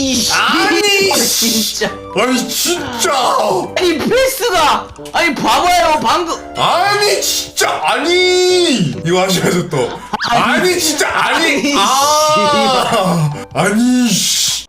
아니 이씨. 아니, 진짜. 아니 진짜. 아니 패스가 아니 봐봐요 방금. 아니 진짜 아니. 이거 하셔야죠 또. 아니. 진짜 아니. 아 아니 씨.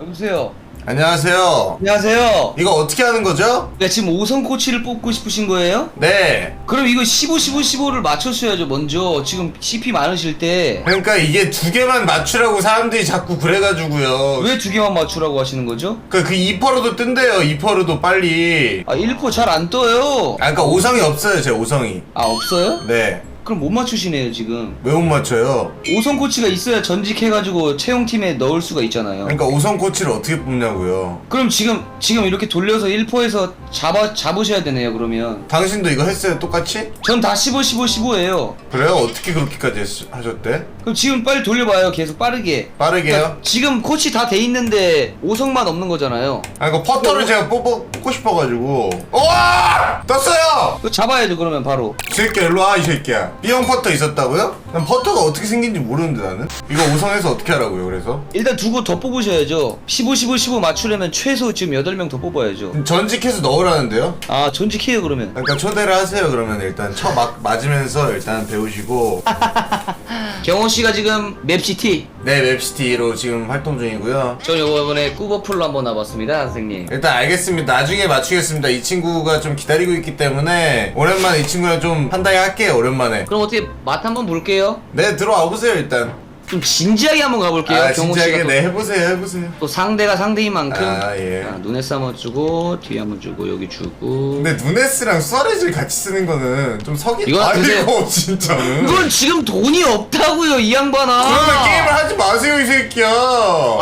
여보세요 안녕하세요. 안녕하세요. 이거 어떻게 하는 거죠? 야 지금 5선 코치를 뽑고 싶으신 거예요? 네. 그럼 이거 15 15 15를 맞췄어야죠 먼저. 지금 CP 많으실 때. 왜 그러니까 이게 두 개만 맞추라고 사람들이 자꾸 그래가지고요. 두 개만 맞추라고 하시는 거죠? 그, 그 2퍼로도 뜬대요 2퍼로도 빨리. 아 1포 잘안 떠요. 아 그니까 5성이 없어요 제 5성이. 아 없어요? 네 그럼 못 맞추시네요 지금 왜 못 맞춰요? 5선 코치가 있어야 전직해가지고 채용팀에 넣을 수가 있잖아요 그러니까 5성 코치를 어떻게 뽑냐고요 그럼 지금 지금 이렇게 돌려서 1포에서 잡아 잡으셔야 되네요 그러면 당신도 이거 했어요 똑같이? 전 다 15 15 15예요 그래요? 어떻게 그렇게까지 했- 하셨대? 그럼 지금 빨리 돌려봐요 계속 빠르게 빠르게요? 그러니까 지금 코치 다 돼 있는데 5성만 없는 거잖아요 아 이거 퍼터를 제가 뽑고, 뽑고 싶어가지고 우와! 떴어요! 그거 잡아야죠 그러면 바로 이 새끼야 일로 와 이 새끼야 B형 퍼터 있었다고요? 난 퍼터가 어떻게 생긴지 모르는데 나는. 이거 5성에서 어떻게 하라고요 그래서? 일단 두고 더 뽑으셔야죠. 15 15 15 맞추려면 최소 지금 8명 더 뽑아야죠. 전직해서 넣으라는데요? 아 전직해요 그러면. 그러니까 초대를 하세요 그러면 일단. 쳐막 맞으면서 일단 배우시고. 경호 씨가 지금 맵시티. 네 웹시티로 지금 활동 중이고요. 전 이번에 꾸버풀로 한번 와봤습니다 선생님. 일단 알겠습니다. 나중에 맞추겠습니다. 이 친구가 좀 기다리고 있기 때문에 오랜만에 이 친구랑 좀 판단이 할게요 오랜만에 그럼 어떻게 맛 한번 볼게요. 네 들어와 보세요 일단. 좀 진지하게 한번 가볼게요 아 경호 진지하게. 또, 네 해보세요 해보세요. 또 상대가 상대인 만큼. 아, 예. 아, 눈에 한번 주고 뒤에 한번 주고 여기 주고. 근데 누네스랑 수아레즈를 같이 쓰는 거는 좀 석이 드세요. 아니고 진짜는 이건 지금 돈이 없다고요 이 양반아. 그러면 게임을 하지 마세요 이 새끼야.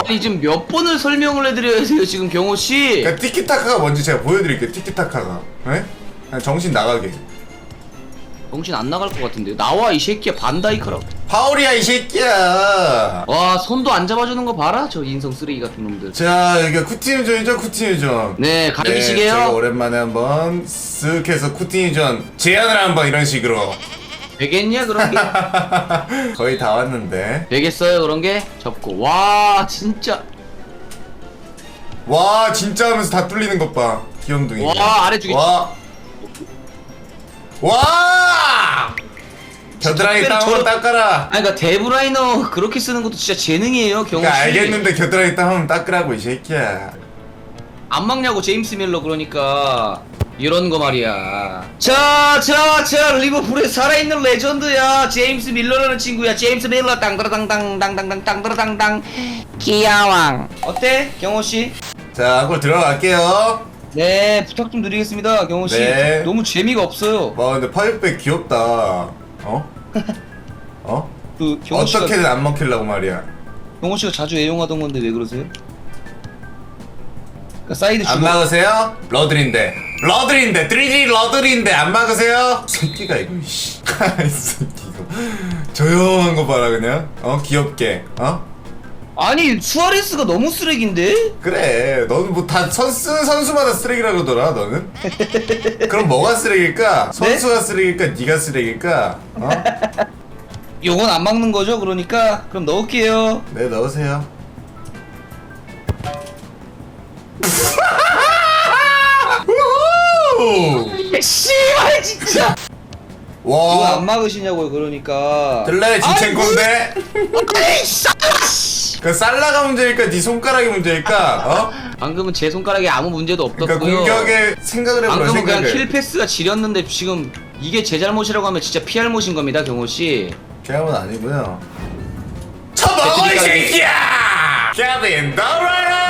아니 지금 몇 번을 설명을 해드려야 돼요 지금 경호 씨? 그러니까 티키타카가 뭔지 제가 보여드릴게요 티키타카가. 네? 그냥 정신 나가게 정신 안 나갈 것 같은데요 나와 이 새끼야. 반다이크라고 파울이야 이 새끼야. 와 손도 안 잡아주는 거 봐라 저 인성 쓰레기 같은 놈들. 자 여기가 쿠티뉴전이죠 쿠티뉴전. 네 제가 갈기시게요. 오랜만에 한번 쓱 해서 쿠티뉴전 제안을 한번 이런 식으로. 되겠냐 그런 게? 거의 다 왔는데. 되겠어요 그런 게? 접고. 와 진짜. 와 진짜 하면서 다 뚫리는 것 봐. 귀염둥이. 와, 아래 주겠지. 와. 와! 겨드랑이 특별히 땀 한번 저런- 닦아라. 아니 그니까 데브라이너 그렇게 쓰는 것도 진짜 재능이에요 경호 씨. 그러니까 알겠는데 겨드랑이 땀 한번 닦으라고 이 새끼야. 안 막냐고 제임스 밀러 그러니까. 이런 거 말이야. 자자자 리버풀에 살아있는 레전드야. 제임스 밀러라는 친구야. 제임스 밀러 땅따라땅땅땅땅땅 땅따라땅땅. 기야왕. 어때 경호 씨? 자 그걸 들어갈게요. 네 부탁 좀 드리겠습니다 경호 씨. 네. 너무 재미가 없어요. 와 근데 파이백 귀엽다 어? 어? 그 경호 씨가 어떻게든 안 먹히려고 말이야 경호 씨가 자주 애용하던 건데 왜 그러세요? 그러니까 사이드 안 주고 막으세요? 러들인데 러들인데 3D 러들인데 안 막으세요? 새끼가 이거 씨. 이 새끼 이거 조용한 거 봐라 그냥 어 귀엽게 어? 아니 수아레스가 너무 쓰레기인데? 그래. 너는 뭐다 쓰는 선수마다 쓰레기라 그러더라 너는? 그럼 뭐가 쓰레기일까? 선수가 쓰레기일까? 네가 쓰레기일까? 어? 요건 안 막는 거죠? 그러니까 그럼 넣을게요. 네 넣으세요. 우후! 씨발 진짜! 이거 와안 막으시냐고요 그러니까. 들래 지첸콘데? 아이 씨 그 살라가 문제일까 네 손가락이 문제일까 어? 방금은 제 손가락에 아무 문제도 그러니까 없었고요. 공격에 생각을 해보라 방금은 그냥 생각을. 킬 패스가 지렸는데 지금 이게 제 잘못이라고 하면 진짜 피할못인 겁니다 경호씨. 걔는 아니고요. 쳐먹어 이 배트리가 새끼야! 케빈 더라이너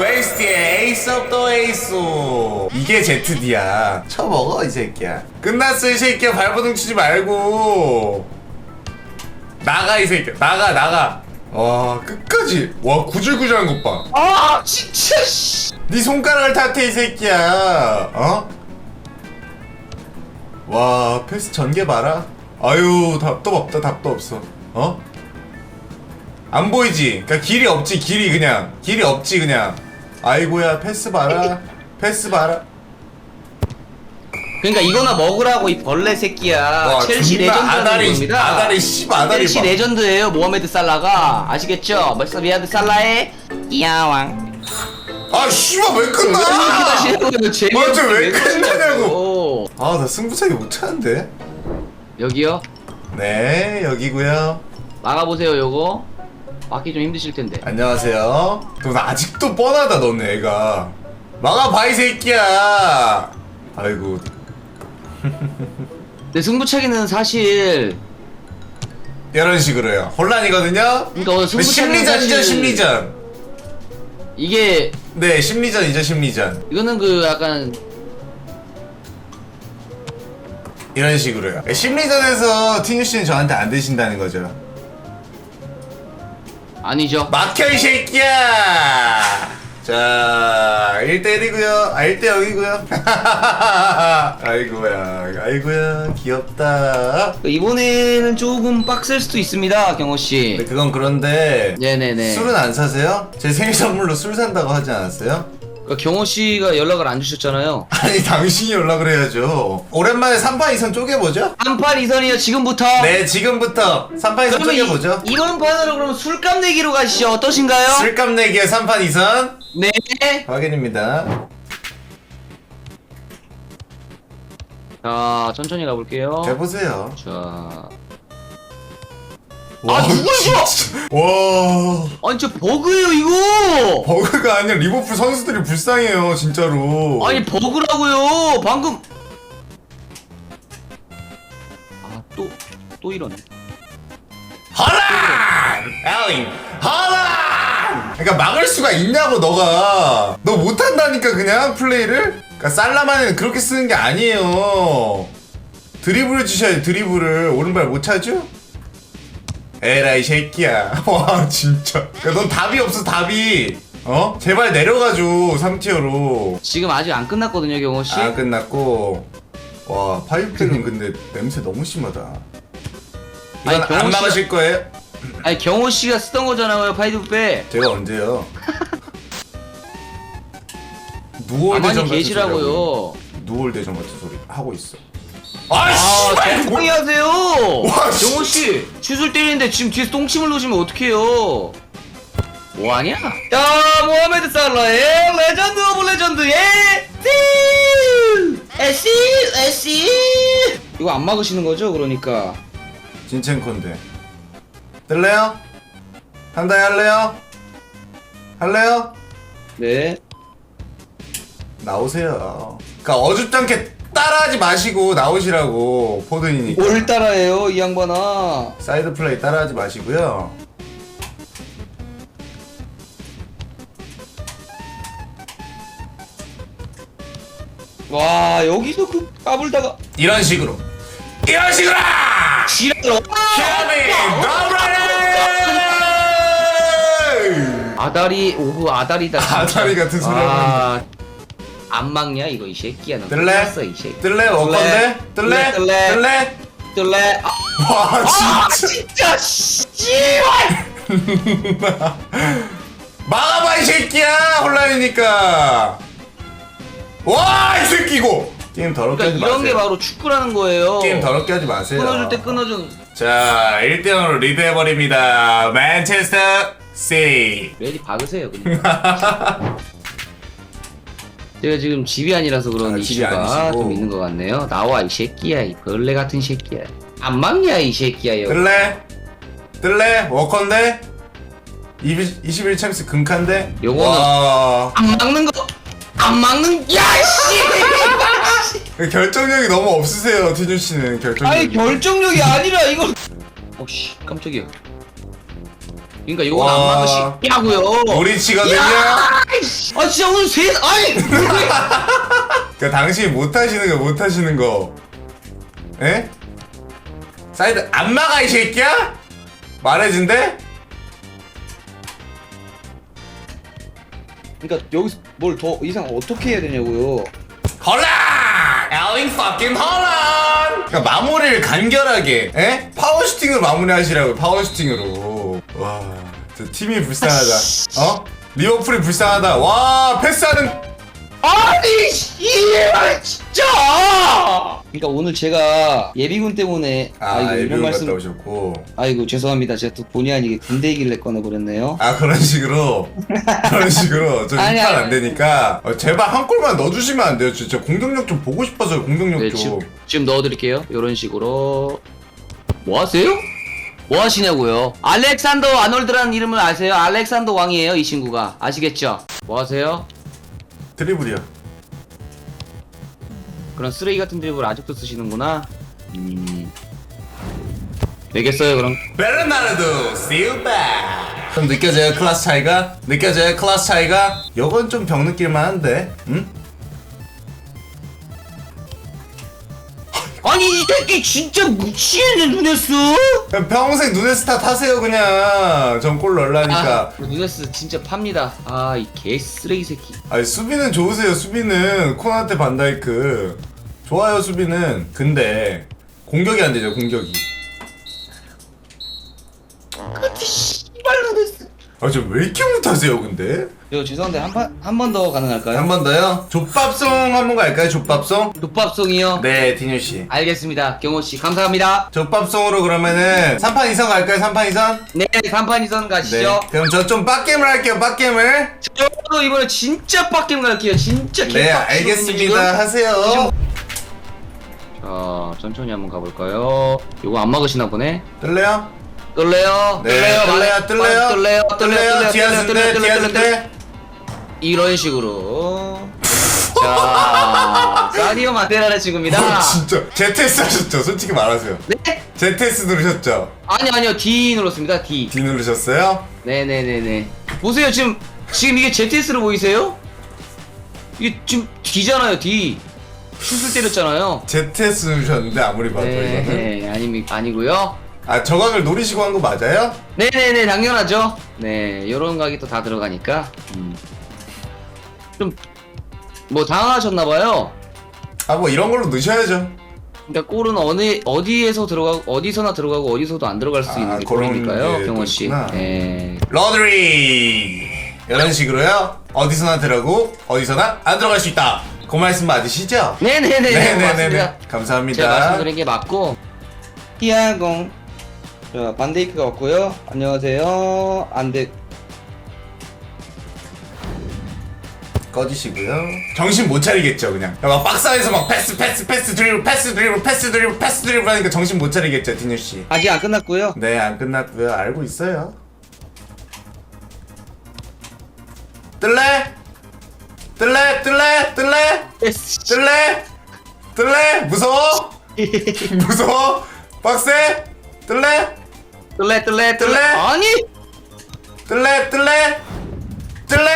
웨이스티의 에이스 업더 에이스 이게 제트디야. 쳐먹어 이 새끼야. 끝났어 이 새끼야. 발버둥 치지 말고. 나가 이 새끼야. 나가 나가 와 끝까지. 와 구질구질한 것봐네 아 진짜 씨. 손가락을 탓해 이 새끼야. 어? 와 패스 전개 봐라. 아유 답도 없다 답도 없어. 어? 안 보이지? 그니까 길이 없지 길이 그냥. 길이 없지 그냥. 아이고야 패스 봐라. 패스 봐라 그러니까 이거나 먹으라고 이 벌레 새끼야. 와, 첼시 레전드라는 아다리, 겁니다. 아다리, 씨, 아다리 첼시 봐. 레전드예요, 모하메드 살라가. 아시겠죠? 벌써 리아드 살라의 야왕. 아 씨발 왜 왜 이렇게 끝나 다시냐고요? 재미없게 왜 끝나냐고. 아 나 승부차기 못하는데 여기요? 네 여기고요 막아보세요, 요거. 막기 좀 힘드실 텐데. 안녕하세요 너 아직도 뻔하다 너네 애가 막아봐 이 새끼야 아이고 근데 승부차기는 사실 이런 식으로요. 혼란이거든요? 그러니까 오늘 승부차기는 심리전이죠 사실 심리전. 이게 네 심리전이죠 심리전. 이거는 그 약간 이런 식으로요. 심리전에서 티뉴 씨는 저한테 안 되신다는 거죠. 아니죠. 막혀 이 새끼야 자 1대1이고요 아 1대 0이고요 아이고야 아이고야 귀엽다 이번에는 조금 빡셀 수도 있습니다, 경호 네, 씨. 그건 그런데 네네네. 술은 안 사세요? 제 생일 선물로 술 산다고 하지 않았어요? 그러니까 경호 씨가 연락을 안 주셨잖아요. 아니 당신이 연락을 해야죠 오랜만에 3판 이선 쪼개보죠? 한판 이선이요 지금부터. 네 지금부터 3판 이선 그러면 쪼개보죠 이, 이번 판으로 그러면 술값 내기로 가시죠. 어떠신가요? 술값 내기에 3판 이선 네. 확인입니다 자 천천히 가볼게요. 해보세요 자. 와, 아? 진짜. 와 아니 저 버그예요 이거. 버그가 아니라 리버풀 선수들이 불쌍해요 진짜로 아니 버그라고요. 방금. 아 또 또 이러네. 헐란! 엘링 헐란! 그러니까 막을 수가 있냐고 너가. 너 못한다니까 그냥 플레이를? 그러니까 살라만은 그렇게 쓰는 게 아니에요. 드리블을 주셔야 돼 드리블을. 오른발 못 차죠? 에라이 새끼야. 와 진짜. 야, 넌 답이 없어 답이. 어? 제발 내려가줘 3티어로. 지금 아직 안 끝났거든요 경호 씨. 안 끝났고. 와 파이프는 근데 냄새 너무 심하다. 이건 경호 안 씨가- 막으실 거예요? 아니 경호 씨가 쓰던 거잖아요 파이드빼. 제가 언제요? 누월 가만히 대전 같은 소리 하고 계시라고요. 있- 누월 대전 같은 소리 하고 있어. 아, 아씨! 적당히 하세요. 와, 씨. 경호 씨, 추술 때리는데 지금 뒤에서 똥침을 놓으시면 어떡해요? 뭐 하냐? 야, 모하메드 살라의 레전드 오브 레전드의 티! 에시, 에시. 이거 안 막으시는 거죠, 그러니까. 진첸콘데. 뜰래요? 한다이 할래요? 할래요? 네. 나오세요. 그니까 어줍잖게 따라하지 마시고 나오시라고 포든이니까. 뭘 따라해요, 이 양반아. 사이드 플레이 따라하지 마시고요. 와, 여기서 그 까불다가 이런 식으로. 이런 식으로! 지랄로. 더브라이! 아다리 오브 아다리다. 진짜. 아다리 같은 소리 아, 안 막냐 이거 이 새끼야 너. 뜰래? 끝났어, 이 새끼. 뜰래? 워컨데? 뜰래? 뜰래? 뜰래? 뜰래? 아, 와 아, 진짜 진짜 씨발. 막아봐 이 새끼야 혼란이니까 와 이 새끼 이거 게임 더럽게 그러니까 하지 이런 게 마세요 바로 축구라는 거예요. 게임 더럽게 하지 마세요 끊어줄 때 끊어준. 자 1대0으로 리드해버립니다 맨체스터 시티 레디 박으세요 그냥. 제가 지금 집이 아니라서 그런 아, 집이 이슈가 아니시고. 좀 있는 것 같네요. 나와 이 새끼야 이 벌레 같은 새끼야. 안 막냐 이 새끼야. 뜰래? 뜰래? 워컨데? 21 챔스 금칸데? 요거는- 와 안 막는 거. 안 막는 야씨. 결정력이 너무 없으세요 티준 씨는 결정력이 아니 결정력이 아니라 이거 어씨 깜짝이야 그러니까 이건 안 와. 막으시냐고요 우리 치거든요 아 진짜 오늘 세 아니 그러니까 당신이 못하시는 거 못하시는 거 에? 사이드 안 막아 이 새끼야? 말해준대? 그러니까 여기서 뭘 더 이상 어떻게 해야 되냐고요 헐란! 엘링 fucking 헐란! 그러니까 마무리를 간결하게 에? 파워슈팅으로 마무리하시라고요 파워슈팅으로 와 진짜 팀이 불쌍하다 어? 리버풀이 불쌍하다 와 패스하는 아니 씨발 진짜 그러니까 오늘 제가 예비군 때문에 아 아이고 이런 예비군 말씀 갔다 오셨고. 아이고 죄송합니다. 제가 또 본의 아니게 군대 얘기를 꺼내버렸네요. 아 그런 식으로? 그런 식으로? 저 아니, 이판 아니, 안 되니까. 어, 제발 한 골만 넣어주시면 안 돼요. 진짜 공격력 좀 보고 싶어서요 공격력 네, 좀. 지금, 지금 넣어드릴게요. 이런 식으로. 뭐 하세요? 뭐 하시냐고요? 알렉산더 아놀드라는 이름을 아세요? 알렉산더 왕이에요 이 친구가. 아시겠죠? 뭐 하세요? 드리블이요 그런 쓰레기 같은 드립을 아직도 쓰시는구나 음 되겠어요 그럼 베르나르도 실바 좀 느껴져요 클래스 차이가? 느껴져요 클래스 차이가? 요건 좀 병 느낄만 한데 응? 아니 이 새끼 진짜 미치겠네 그냥 평생 눈에 스타 타세요 그냥. 전골 넣으려니까. 아, 눈에스 진짜 팝니다. 아 이 개 쓰레기 새끼. 아 니 수비는 좋으세요 수비는. 코나테 반다이크. 좋아요 수비는. 근데 공격이 안 되죠 공격이 씨발 눈에스 아 저 왜 이렇게 못하세요 근데? 저 죄송한데 한번한번 더 가능할까요? 한 번 더요? 족밥송 한 번 갈까요 족밥송? 족밥송이요? 네 디뉴 씨 알겠습니다 경호 씨 감사합니다 족밥송으로 그러면은 3판 이상 갈까요 3판 이상? 네 3판 이선 네 가시죠 그럼 저 좀 빡겜을 할게요 빡겜을 저도 이번에 진짜 빡겜 갈게요 진짜 네 개빡치거든요, 알겠습니다 하세요 자 천천히 한번 가볼까요 요거 안 막으시나 보네 뜰래요? 뜰래요? 네 뜰래요? 뜰래요 뜰래요? 뜰래요? 뜰래요? 뜰래요? 디아스인데 디아스인데 이런 식으로. 자. 사디오 마테라의 친구입니다. 어, 진짜. ZS 하셨죠? 솔직히 말하세요. 네? ZS 누르셨죠? 아니 아니요. D 눌렀습니다. D. D 누르셨어요? 네네네네. 보세요. 지금 지금 이게 ZS로 보이세요? 이게 지금 D잖아요 D. 슛을 때렸잖아요. ZS 누르셨는데 아무리 봐도 이거는. 네. 아니 아니고요 아 저각을 노리시고 한 거 맞아요? 네네네 당연하죠 네 요런 각이 또 다 들어가니까 좀뭐 당황하셨나봐요 아 뭐 이런 걸로 넣으셔야죠 그러니까 골은 어느 어디에서 들어가고 어디서나 들어가고 어디서도 안 들어갈 수 아, 있는 게 그런 골이니까요 게 경원 또 씨. 있구나. 네. 러드리 이런 식으로요 어디서나 들어가고 어디서나 안 들어갈 수 있다 그 말씀 맞으시죠? 네네네 맞습니다. 감사합니다 제가 말씀드린 게 맞고. 피아공. 자 반데이크가 왔고요. 안녕하세요. 안돼. 꺼지시고요 정신 못 차리겠죠 그냥 막 박스 안에서 막 패스 패스 패스 드리블 패스 드리블 패스 드리블 패스 드리블 하니까 정신 못 차리겠죠 디뉴 씨 아직 안 끝났고요. 네 안 끝났고요 알고 있어요 뜰래? 뜰래? 뜰래? 뜰래? 뜰래? 뜰래? 무서워? 무서워? 빡세? 뜰래? 뜰래 뜰래 뜰래. 아니. 뜰래? 뜰래? 뜰래?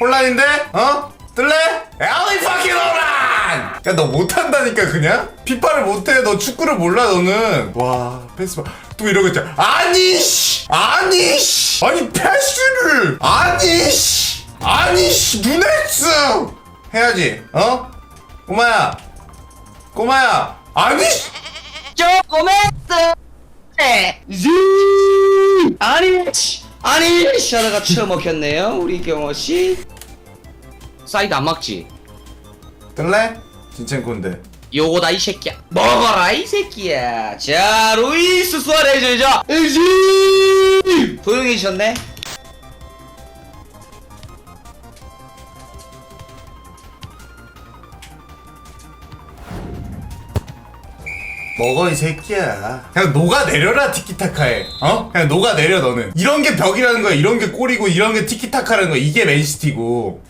혼란인데? 어? 뜰래? 엘리 파킹 홈런! 야너 못한다니까 그냥? 피파를 못해 너 축구를 몰라 너는 와 패스 봐. 또 이러겠지 아니 씨 아니 씨 아니 패스를 아니 씨 아니 씨 누네스 해야지 어? 꼬마야 꼬마야 아니 씨 조금했어. 네. 즈. 아니. 씨. 아니. 씨 하다가 쳐먹혔네요. 우리 경호 씨. 사이드 안 막지. 뜰래? 진첸콘데 요거다 이 새끼야 먹어라 이 새끼야 자 루이스 수아레즈죠 으지 조용해지셨네 먹어 이 새끼야. 그냥 녹아내려라 티키타카에. 어? 그냥 녹아내려 너는. 이런 게 벽이라는 거야. 이런 게 골이고 이런 게 티키타카라는 거야. 이게 맨시티고.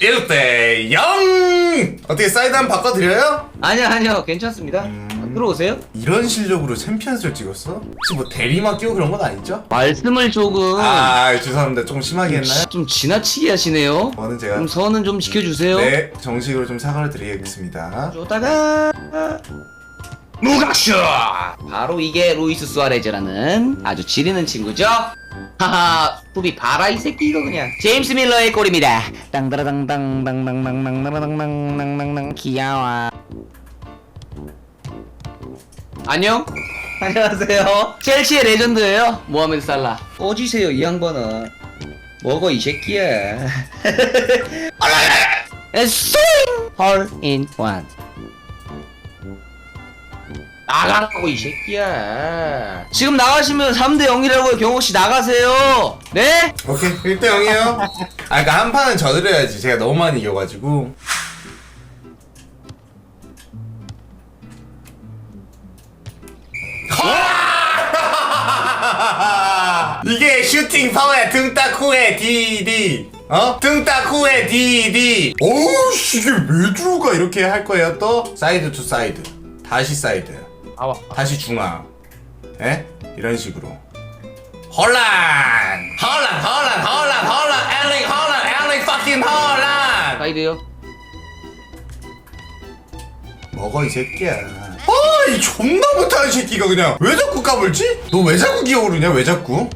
1대 0 어떻게 사이드 한 번 바꿔드려요? 아니요 아니요. 괜찮습니다. 음. 들어오세요. 이런 실력으로 챔피언스를 찍었어? 혹시 뭐 대리막 끼고 그런 건 아니죠? 말씀을 조금 아 죄송합니다. 조금 심하게 했나요? 좀 지나치게 하시네요. 저는 제가 좀 선은 좀 지켜주세요. 네 정식으로 좀 사과를 드리겠습니다. 줬다가 무각쇼 바로 이게 루이스 수아레즈라는 아주 지리는 친구죠? 하하 수비 봐라 이 새끼 이거 그냥. 제임스 밀러의 골입니다. 땅따라당땅땅땅땅땅땅땅땅땅땅땅 귀여워 안녕 안녕하세요 첼시의 레전드예요 모하메드 살라 꺼지세요 이 양반아 먹어 이 새끼야 in one. 나가라고 이 새끼야. 지금 나가시면 3대 0이라고요. 경호 씨 나가세요. 네? 오케이 1대 0이에요 아 그니까 한 판은 져드려야지 제가 너무 많이 이겨가지고 아! 이게 슈팅 파워야 등딱 후에 DD 어? 등딱 후에 DD 오우 씨, 이게 왜 들어가 이렇게 할 거예요 또? 사이드 투 사이드 다시 사이드 아 와. 다시 중앙 에? 이런 식으로 홀란 홀란 홀란 홀란 홀란 엘링 홀란 엘링 fucking 홀란 사이드요. 먹어 이 새끼야 아 이 존나 못하는 새끼가 그냥 왜 자꾸 까불지? 너 왜 자꾸 기어오르냐 왜 자꾸?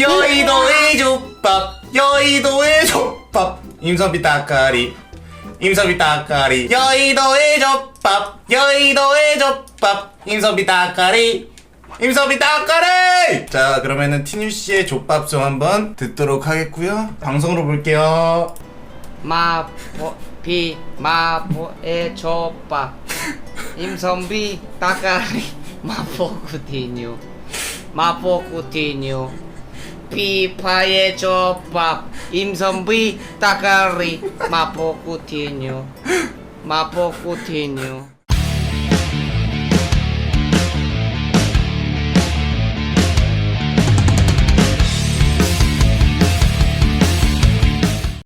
여의도의 족밥 여의도의 족밥 임선비 따까리 임선비 따까리. 여의도의 족밥 여의도의 족밥. 임선비 따까리. 임선비 따까리! 자 그러면은 티뉴 씨의 족밥송 한번 듣도록 하겠고요. 방송으로 볼게요. 마포 비 마포의 족밥. 임선비 따까리. 마포 쿠티뉴. 마포 쿠티뉴 피파의 족밥. 임선비 따까리. 마포 쿠티뉴. 마포 쿠티뉴